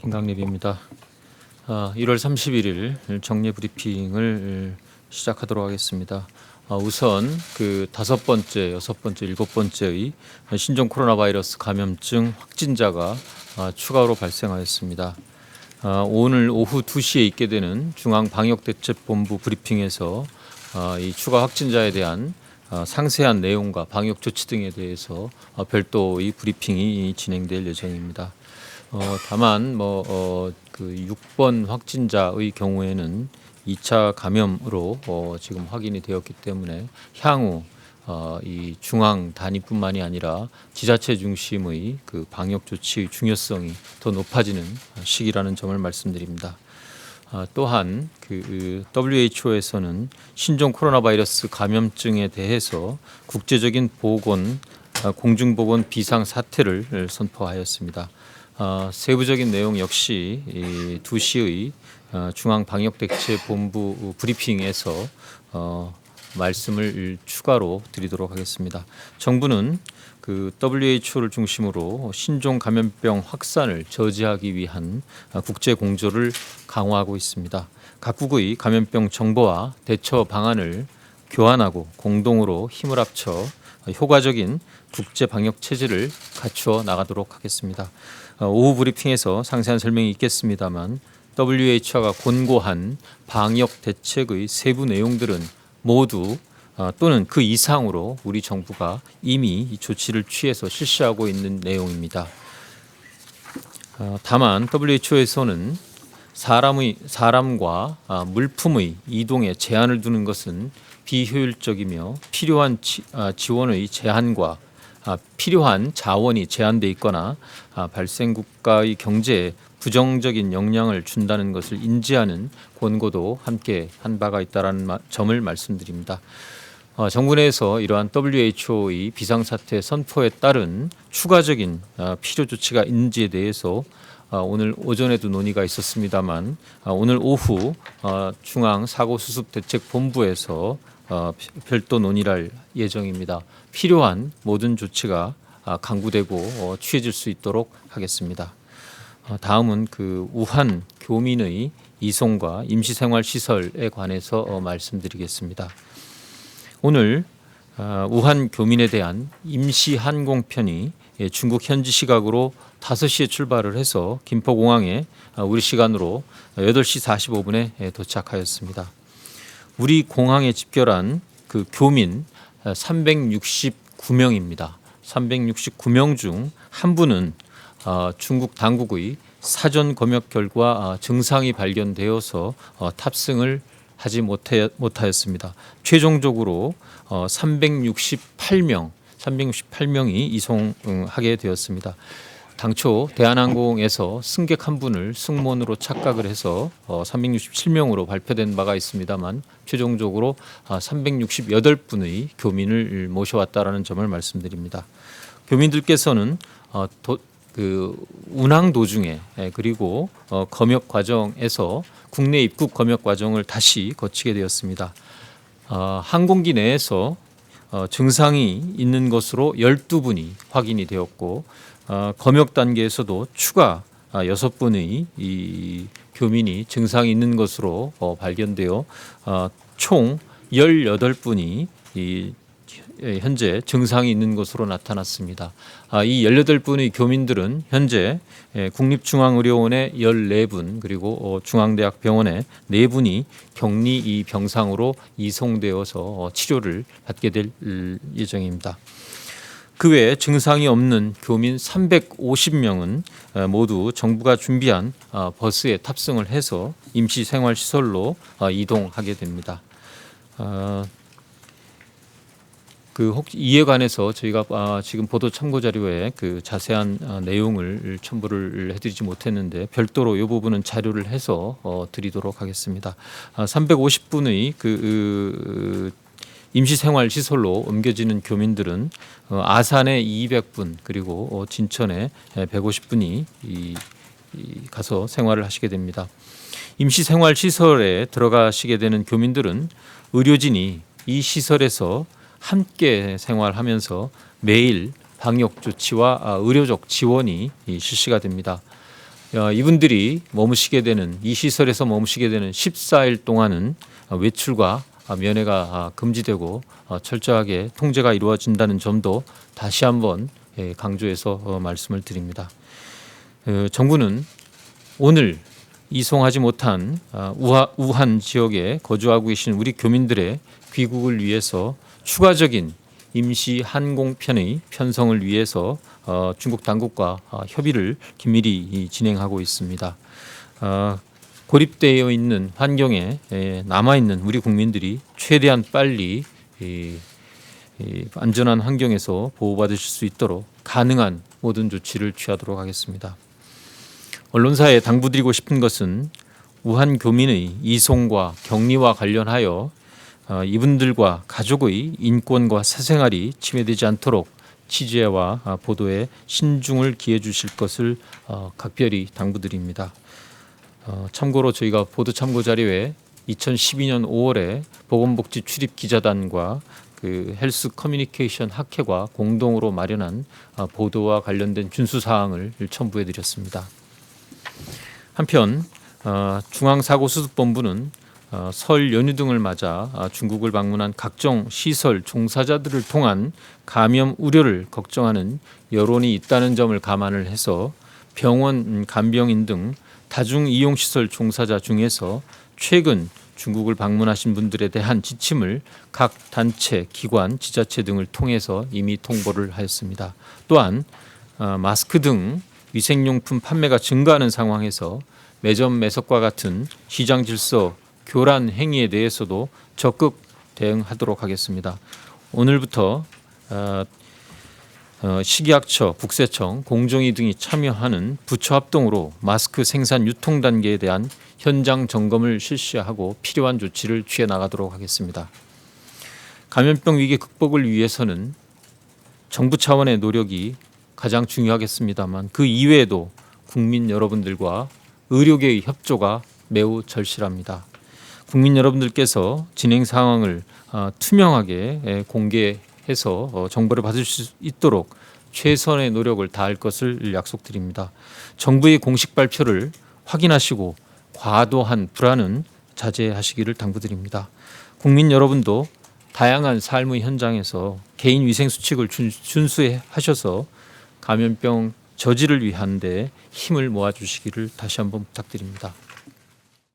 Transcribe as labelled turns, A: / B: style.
A: 김강립입니다. 아, 1월 31일 정례 브리핑을 시작하도록 하겠습니다. 아, 우선 그 다섯 번째, 여섯 번째, 일곱 번째의 신종 코로나 바이러스 감염증 확진자가 아, 추가로 발생하였습니다. 아, 오늘 오후 2시에 있게 되는 중앙방역대책본부 브리핑에서 아, 이 추가 확진자에 대한 아, 상세한 내용과 방역 조치 등에 대해서 어, 별도의 브리핑이 진행될 예정입니다. 어, 다만 뭐그 6번 확진자의 경우에는 2차 감염으로 어, 지금 확인이 되었기 때문에 향후 어, 이 중앙 단위뿐만이 아니라 지자체 중심의 그 방역 조치의 중요성이 더 높아지는 시기라는 점을 말씀드립니다. 아, 또한 그 WHO에서는 신종 코로나 바이러스 감염증에 대해서 국제적인 보건 아, 공중보건 비상 사태를 선포하였습니다. 아, 세부적인 내용 역시 이 2시의 어, 중앙방역대책본부 브리핑에서 어, 말씀을 추가로 드리도록 하겠습니다. 정부는 그 WHO를 중심으로 신종 감염병 확산을 저지하기 위한 아, 국제 공조를 강화하고 있습니다. 각국의 감염병 정보와 대처 방안을 교환하고 공동으로 힘을 합쳐 효과적인 국제 방역 체제를 갖추어 나가도록 하겠습니다. 어, 오후 브리핑에서 상세한 설명이 있겠습니다만 WHO가 권고한 방역 대책의 세부 내용들은 모두 어, 또는 그 이상으로 우리 정부가 이미 이 조치를 취해서 실시하고 있는 내용입니다. 어, 다만 WHO에서는 사람의 사람과 아, 물품의 이동에 제한을 두는 것은 비효율적이며 필요한 지, 아, 지원의 제한과 아, 필요한 자원이 제한돼 있거나 아, 발생 국가의 경제에 부정적인 영향을 준다는 것을 인지하는 권고도 함께 한 바가 있다라는 마- 점을 말씀드립니다. 어, 정부 내에서 이러한 WHO의 비상사태 선포에 따른 추가적인 어, 필요 조치가 있는지에 대해서 어, 오늘 오전에도 논의가 있었습니다만 어, 오늘 오후 어, 중앙 사고 수습 대책 본부에서 어, 별도 논의를 할 예정입니다. 필요한 모든 조치가 아, 강구되고 어, 취해질 수 있도록 하겠습니다. 어, 다음은 그 우한 교민의 이송과 임시생활 시설에 관해서 어, 말씀드리겠습니다. 오늘 어, 우한 교민에 대한 임시 항공편이 예, 중국 현지 시각으로 5시에 출발을 해서 김포공항에 어, 우리 시간으로 8시 45분에 예, 도착하였습니다. 우리 공항에 집결한 그 교민 369명입니다. 369명 중 한 분은 어, 중국 당국의 사전 검역 결과 어, 증상이 발견되어서 어, 탑승을 하지 못하였습니다. 최종적으로 어, 368명, 368명이 이송하게 되었습니다. 당초 대한항공에서 승객 한 분을 승무원으로 착각을 해서 어, 367명으로 발표된 바가 있습니다만 최종적으로 아, 368분의 교민을 모셔왔다라는 점을 말씀드립니다. 교민들께서는 어, 도, 그 운항 도중에 예, 그리고 어, 검역 과정에서 국내 입국 검역 과정을 다시 거치게 되었습니다. 어, 항공기 내에서 어, 증상이 있는 것으로 12분이 확인이 되었고 어, 검역 단계에서도 추가 아, 6분의 이 교민이 증상이 있는 것으로 어, 발견되어 어, 총 18분이 이 예, 현재 증상이 있는 것으로 나타났습니다. 아, 이 18분의 교민들은 현재 예, 국립중앙의료원에 14분 그리고 어, 중앙대학병원에 4분이 격리 이 병상으로 이송되어서 어, 치료를 받게 될 음, 예정입니다. 그 외에 증상이 없는 교민 350명은 어, 모두 정부가 준비한 어, 버스에 탑승을 해서 임시 생활 시설로 어, 이동하게 됩니다. 어, 그 혹시 이에 관해서 저희가 아, 지금 보도 참고 자료에 그 자세한 아, 내용을 첨부를 해드리지 못했는데 별도로 이 부분은 자료를 해서 어, 드리도록 하겠습니다. 아, 350분의 그 임시생활 시설로 옮겨지는 교민들은 어, 아산에 200분 그리고 어, 진천에 150분이 이, 이 가서 생활을 하시게 됩니다. 임시생활 시설에 들어가시게 되는 교민들은 의료진이 이 시설에서 함께 생활하면서 매일 방역 조치와 아, 의료적 지원이 이 실시가 됩니다. 어, 이분들이 머무시게 되는 이 시설에서 머무시게 되는 14일 동안은 어, 외출과 아, 면회가 아, 금지되고 어, 철저하게 통제가 이루어진다는 점도 다시 한번 예, 강조해서 어, 말씀을 드립니다. 어, 정부는 오늘 이송하지 못한 아, 우한 지역에 거주하고 계신 우리 교민들의 귀국을 위해서 추가적인 임시 항공편의 편성을 위해서 어, 중국 당국과 어, 협의를 긴밀히 이, 진행하고 있습니다. 어, 고립되어 있는 환경에 에, 남아 있는 우리 국민들이 최대한 빨리 안전한 환경에서 보호받으실 수 있도록 가능한 모든 조치를 취하도록 하겠습니다. 언론사에 당부드리고 싶은 것은 우한 교민의 이송과 격리와 관련하여 어, 이분들과 가족의 인권과 사생활이 침해되지 않도록 취재와 아, 보도에 신중을 기해 주실 것을 어, 각별히 당부드립니다. 어, 참고로 저희가 보도 참고 자료에 2012년 5월에 보건복지 출입 기자단과 그 헬스 커뮤니케이션 학회가 공동으로 마련한 아, 보도와 관련된 준수 사항을 첨부해 드렸습니다. 한편 어, 중앙사고수습본부는 어, 설 연휴 등을 맞아 아, 중국을 방문한 각종 시설 종사자들을 통한 감염 우려를 걱정하는 여론이 있다는 점을 감안을 해서 병원 음, 간병인 등 다중 이용 시설 종사자 중에서 최근 중국을 방문하신 분들에 대한 지침을 각 단체, 기관, 지자체 등을 통해서 이미 통보를 하였습니다. 또한 어, 마스크 등 위생용품 판매가 증가하는 상황에서 매점 매석과 같은 시장 질서 교란 행위에 대해서도 적극 대응하도록 하겠습니다. 오늘부터 어, 어, 식약처, 국세청, 공정위 등이 참여하는 부처 합동으로 마스크 생산 유통 단계에 대한 현장 점검을 실시하고 필요한 조치를 취해 나가도록 하겠습니다. 감염병 위기 극복을 위해서는 정부 차원의 노력이 가장 중요하겠습니다만 그 이외에도 국민 여러분들과 의료계의 협조가 매우 절실합니다. 국민 여러분들께서 진행 상황을 어, 투명하게 에, 공개해서 어, 정보를 받을 수 있도록 최선의 노력을 다할 것을 약속드립니다. 정부의 공식 발표를 확인하시고 과도한 불안은 자제하시기를 당부드립니다. 국민 여러분도 다양한 삶의 현장에서 개인 위생 수칙을 준- 준수하셔서 감염병 저지를 위한 데 힘을 모아 주시기를 다시 한번 부탁드립니다.